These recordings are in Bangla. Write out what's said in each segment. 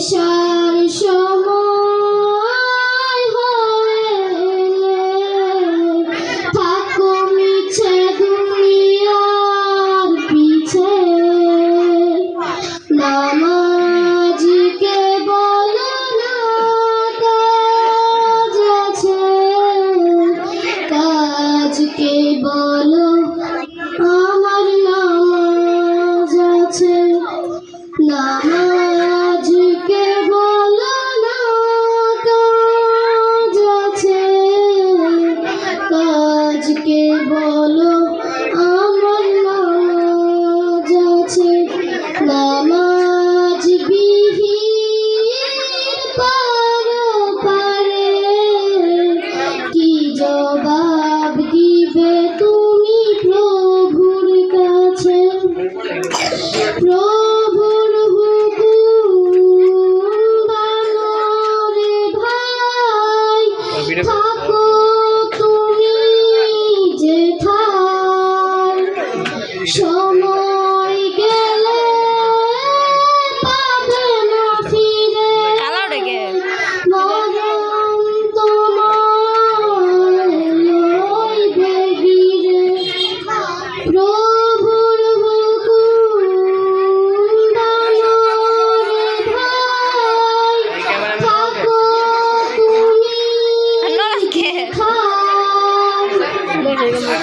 生 আজকে বলো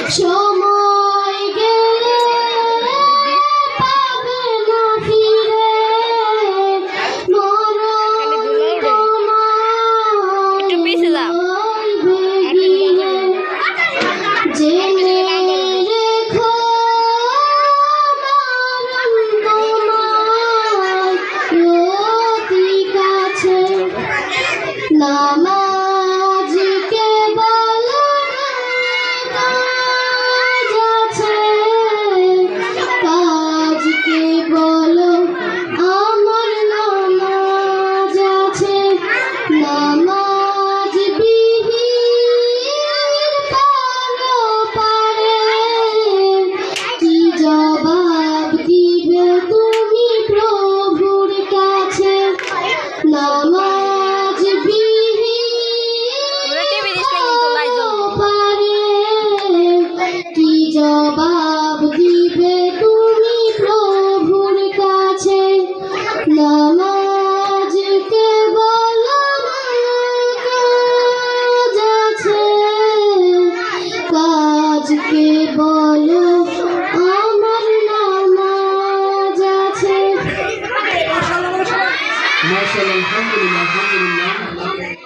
সময় গেলে পাবে না ফিরে জেনে রেখো তোমার অতি কাছে নামা Maşallah, elhamdülillah, elhamdülillah.